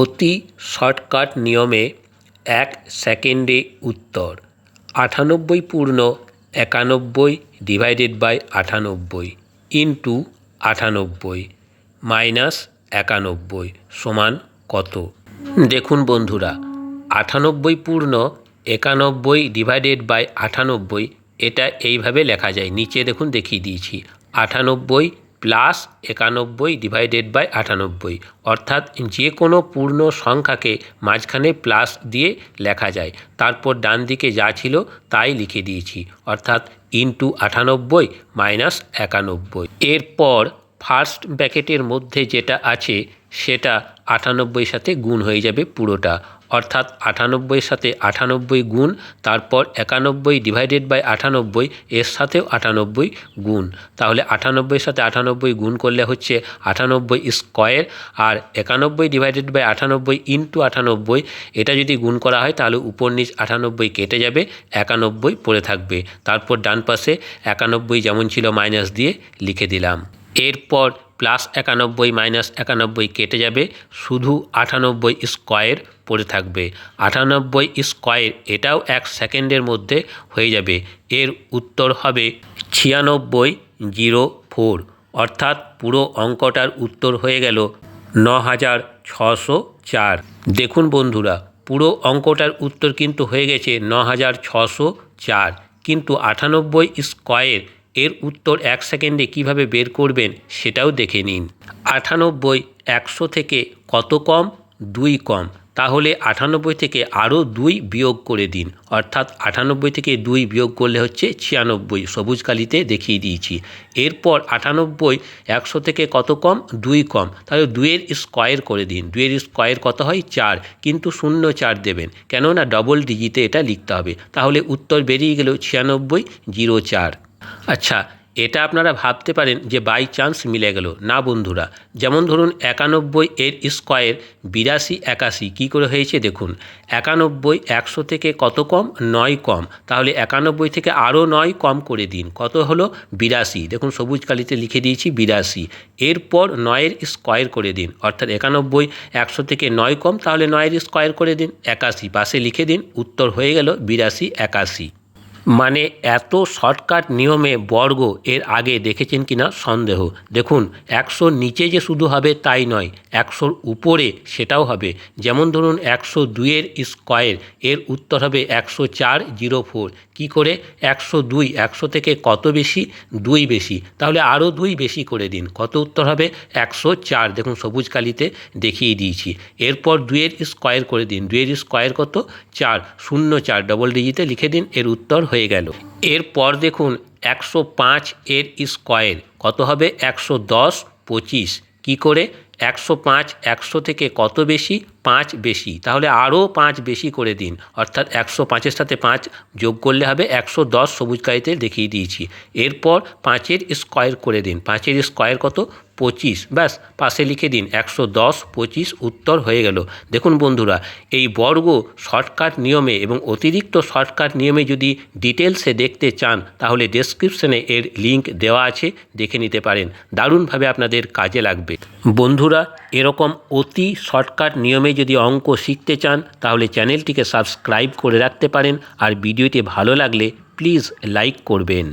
অতি শর্টকাট নিয়মে এক সেকেন্ডে উত্তর। আটানব্বই পূর্ণ একানব্বই ডিভাইডেড বাই আটানব্বই ইন্টু আটানব্বই মাইনাস একানব্বই সমান কত? দেখুন বন্ধুরা, আটানব্বই পূর্ণ একানব্বই ডিভাইডেড বাই আটানব্বই, এটা এইভাবে লেখা যায়। নিচে দেখুন দেখিয়ে দিয়েছি। আটানব্বই প্লাস একানব্বই ডিভাইডেড বাই আটানব্বই। অর্থাৎ যে কোনো পূর্ণ সংখ্যাকে মাঝখানে প্লাস দিয়ে লেখা যায়। তারপর ডান দিকে যা ছিল তাই লিখে দিয়েছি। অর্থাৎ ইন্টু আটানব্বই মাইনাস একানব্বই। এরপর ফার্স্ট ব্র্যাকেটের মধ্যে যেটা আছে, সেটা আটানব্বই সাথে গুণ হয়ে যাবে পুরোটা। অর্থাৎ আটানব্বইয়ের সাথে আটানব্বই গুণ, তারপর একানব্বই ডিভাইডেড বাই আটানব্বই, এর সাথেও আটানব্বই গুণ। তাহলে আটানব্বইয়ের সাথে আটানব্বই গুণ করলে হচ্ছে আটানব্বই স্কোয়ার আর একানব্বই ডিভাইডেড বাই আটানব্বই ইন্টু আটানব্বই, এটা যদি গুণ করা হয় তাহলে উপর নিচ আটানব্বই কেটে যাবে, একানব্বই পড়ে থাকবে। তারপর ডান পাশে একানব্বই যেমন ছিল মাইনাস দিয়ে লিখে দিলাম। এরপর প্লাস একানব্বই মাইনাস একানব্বই কেটে যাবে, শুধু আটানব্বই স্কোয়ার পড়ে থাকবে। আটানব্বই স্কোয়ার এটাও এক সেকেন্ডের মধ্যে হয়ে যাবে। এর উত্তর হবে ছিয়ানব্বই জিরো ফোর। অর্থাৎ পুরো অঙ্কটার উত্তর হয়ে গেল ন হাজার ছশো চার। দেখুন বন্ধুরা, পুরো অঙ্কটার উত্তর কিন্তু হয়ে গেছে ন হাজার ছশো চার। কিন্তু আটানব্বই স্কোয়ার এর উত্তর এক সেকেন্ডে কীভাবে বের করবেন সেটাও দেখে নিন। আটানব্বই, একশো থেকে কত কম? দুই কম। তাহলে আটানব্বই থেকে আরও দুই বিয়োগ করে দিন। অর্থাৎ আটানব্বই থেকে দুই বিয়োগ করলে হচ্ছে ছিয়ানব্বই। সবুজ কালিতে দেখিয়ে দিয়েছি। এরপর আটানব্বই, একশো থেকে কত কম? দুই কম। তাহলে দুইয়ের স্কোয়ার করে দিন। দুইয়ের স্কোয়ার কত হয়? চার। কিন্তু শূন্য চার দেবেন। কেননা ডবল ডিজিটে এটা লিখতে হবে। তাহলে উত্তর বেরিয়ে গেল ছিয়ানব্বই, জিরো চার। আচ্ছা এটা আপনারা ভাবতে পারেন যে বাই চান্স মিলে গেল। না বন্ধুরা, যেমন ধরুন একানব্বই এর স্কোয়ার বিরাশি একাশি, কী করে হয়েছে দেখুন, একানব্বই একশো থেকে কত কম? নয় কম। তাহলে একানব্বই থেকে আরও নয় কম করে দিন। কত হলো? বিরাশি। দেখুন সবুজ কালিতে লিখে দিয়েছি বিরাশি। এরপর নয়ের স্কোয়ার করে দিন। অর্থাৎ একানব্বই একশো থেকে নয় কম, তাহলে নয়ের স্কোয়ার করে দিন। একাশি, পাশে লিখে দিন। উত্তর হয়ে গেল বিরাশি একাশি। মানে এত শর্টকাট নিয়মে বর্গ এর আগে দেখেছেন কি না সন্দেহ। দেখুন, একশোর নিচে যে শুধু হবে তাই নয়, একশোর উপরে সেটাও হবে। যেমন ধরুন, একশো দুইয়ের স্কোয়ার, এর উত্তর হবে একশো চার জিরো ফোর। কী করে? একশো দুই, একশো থেকে কত বেশি? দুই বেশি। তাহলে আরও দুই বেশি করে দিন। কত উত্তর হবে? একশো চার। দেখুন, সবুজ কালিতে দেখিয়ে দিয়েছি। এরপর দুইয়ের স্কোয়ার করে দিন। দুইয়ের স্কোয়ার কত? চার। শূন্য চার। ডবল ডিজিতে লিখে দিন। এর উত্তর হয়ে গেল। এরপর দেখুন একশো পাঁচ এর স্কোয়ার কত হবে? একশো দশ, পঁচিশ। কী করে? একশো পাঁচ, একশো থেকে কত বেশি? পাঁচ বেশি। তাহলে আরও পাঁচ বেশি করে দিন। অর্থাৎ একশো পাঁচের সাথে পাঁচ যোগ করলে হবে একশো দশ সবুজ কালিতে দেখিয়ে দিয়েছি। এরপর পাঁচের স্কোয়ার করে দিন। পাঁচের স্কোয়ার কত? পঁচিশ। ব্যাস, পাশে লিখে দিন। একশো দশ, পঁচিশ উত্তর হয়ে গেল। দেখুন বন্ধুরা, এই বর্গ শর্টকাট নিয়মে এবং অতিরিক্ত শর্টকাট নিয়মে যদি ডিটেলসে দেখতে চান, তাহলে ডেসক্রিপশনে এর লিংক দেওয়া আছে। দেখে নিতে পারেন। দারুণভাবে আপনাদের কাজে লাগবে। বন্ধুরা, এরকম অতি শর্টকাট নিয়মে যদি অঙ্ক শিখতে চান, তাহলে চ্যানেলটিকে সাবস্ক্রাইব করে রাখতে পারেন আর ভিডিওটি ভালো লাগলে প্লিজ লাইক করবেন।